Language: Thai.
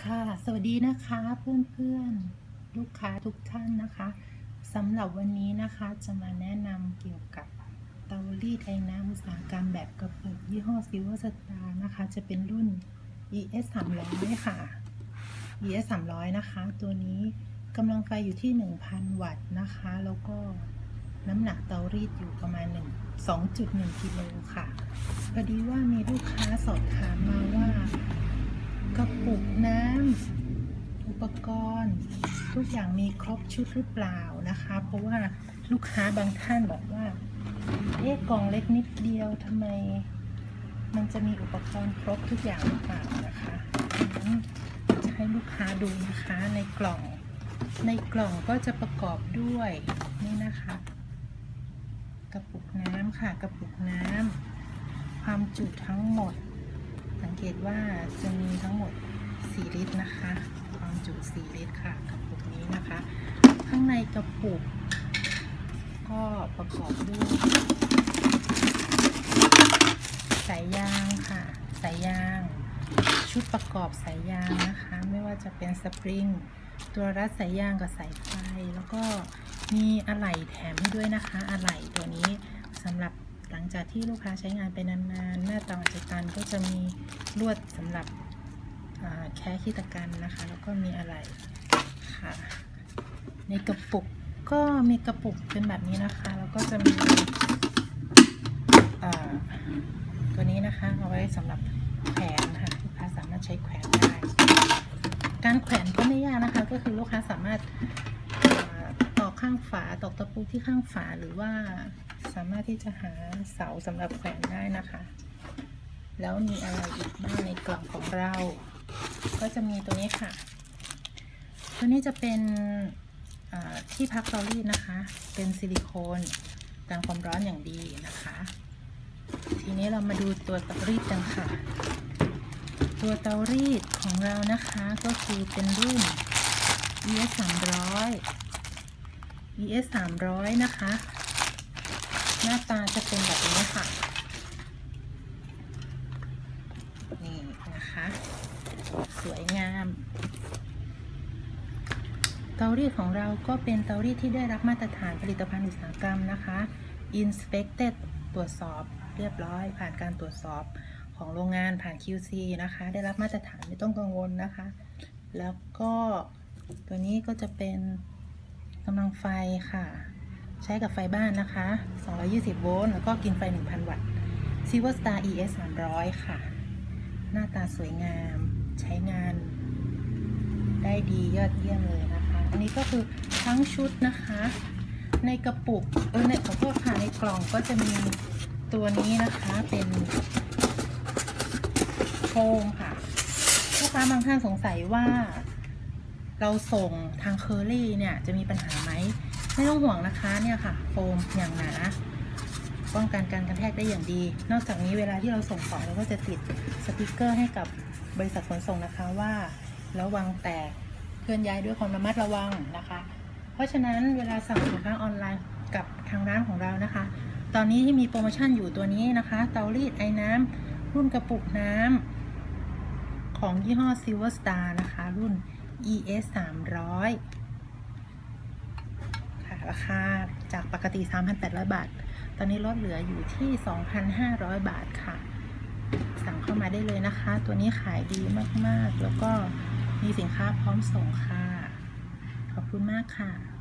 ค่ะ สวัสดีนะคะเพื่อนๆ ลูกค้าทุกท่านนะคะสำหรับวันนี้นะคะจะมาแนะนำเกี่ยวกับเตารีดไอ้น้ำอุตสาหกรรมแบบกระปุกยี่ห้อ Silver Star นะคะ จะเป็นรุ่น ES 300ค่ะ ES 300นะคะ ตัวนี้กำลังไฟอยู่ที่ 1,000 วัตต์นะคะ แล้วก็น้ำหนักเตารีดอยู่ประมาณ 1 2.1กิโลค่ะพอดีว่ามีลูกค้าสอบถามมาว่า อุปกรณ์ทุกอย่างมีครบชุดหรือเปล่านะคะ เพราะว่าลูกค้าบางท่านบอกว่า เอ๊ะกล่องเล็กนิดเดียวทำไม มันจะมีอุปกรณ์ครบทุกอย่างหรือเปล่านะคะงั้นจะให้ลูกค้าดูนะคะในกล่อง ในกล่องก็จะประกอบด้วยนี่นะคะ กระปุกน้ำค่ะกระปุกน้ำความจุทั้งหมด สังเกตว่าจะมีทั้งหมด ลิตรนะคะ ความจุ4ลิตรค่ะกระปุกนี้นะคะ ข้างในกระปุก ก็ประกอบด้วยสายยางค่ะสายยาง ชุดประกอบสายยางนะคะ ไม่ว่าจะเป็นสปริงตัวรัดสายยางกับสายไฟ แล้วก็มีอะไหล่แถมให้ด้วยนะคะ อะไหล่ตัวนี้สำหรับหลังจากที่ลูกค้าใช้งานไปนานๆ หน้าเตาอัจตันก็จะมีลวดสำหรับ แค่ขี้ตะกันนะคะ แล้วก็มีอะไหล่ค่ะ ในกระปุกก็มีกระปุกเป็นแบบนี้นะคะ แล้วก็จะมีตัวนี้นะคะเอาไว้สำหรับแขวนนะคะลูกค้าสามารถใช้แขวนได้ การแขวนก็ไม่ยากนะคะ ก็คือลูกค้าสามารถตอกข้างฝาตอกตะปูที่ข้างฝาหรือว่าสามารถที่จะหาเสาสำหรับแขวนได้นะคะ แล้วมีอะไรอีกบ้างในกล่องของเรา ก็จะมีตัวนี้ค่ะ ตัวนี้จะเป็นที่พักเตารีดนะคะ เป็นซิลิโคนกันความร้อนอย่างดีนะคะ ทีนี้เรามาดูตัวเตารีดกันค่ะ ตัวเตารีดของเรานะคะก็คือเป็นรุ่น ES 300 ES 300นะคะ หน้าตาจะเป็นแบบนี้ค่ะ นี่นะคะ สวยงาม เตารีดของเราก็เป็นเตารีดที่ได้รับมาตรฐานผลิตภัณฑ์อุตสาหกรรมนะคะ Inspected ตรวจสอบเรียบร้อย ผ่านการตรวจสอบของโรงงานผ่าน QC นะคะ ได้รับมาตรฐานไม่ต้องกังวลนะคะ แล้วก็ตัวนี้ก็จะเป็นกำลังไฟค่ะ ใช้กับไฟบ้านนะคะ 220 โวลต์แล้วก็กินไฟ 1,000 วัตต์ Silver Star ES 300 ค่ะ หน้าตาสวยงาม ใช้งานได้ดียอดเยี่ยมเลยนะคะ อันนี้ก็คือทั้งชุดนะคะ ในกระปุกเออในขอโทษค่ะในกล่องก็จะมีตัวนี้นะคะเป็นโฟมค่ะลูกค้าบางท่านสงสัยว่า เราส่งทางเคอรี่เนี่ยจะมีปัญหาไหมไม่ต้องห่วงนะคะเนี่ยค่ะ โฟมอย่างหนาป้องกันการกระแทกได้อย่างดี นอกจากนี้เวลาที่เราส่งของเราก็จะติดสติกเกอร์ให้กับบริษัทขนส่งนะคะว่า ระวังแตก เคลื่อนย้ายด้วยความระมัดระวังนะคะ เพราะฉะนั้นเวลาสั่งสินค้าออนไลน์กับทางร้านของเรานะคะ ตอนนี้ที่มีโปรโมชั่นอยู่ตัวนี้นะคะ เตารีดไอ้น้ำรุ่นกระปุกน้ำของยี่ห้อ Silver Star นะคะ รุ่น ES 300ค่ะราคาจากปกติ 3,800 บาท ตอนนี้ลดเหลืออยู่ที่ 2,500 บาทค่ะ สั่งเข้ามาได้เลยนะคะ ตัวนี้ขายดีมาก ๆ แล้วก็ มีสินค้าพร้อมส่งค่ะ ขอบคุณมากค่ะ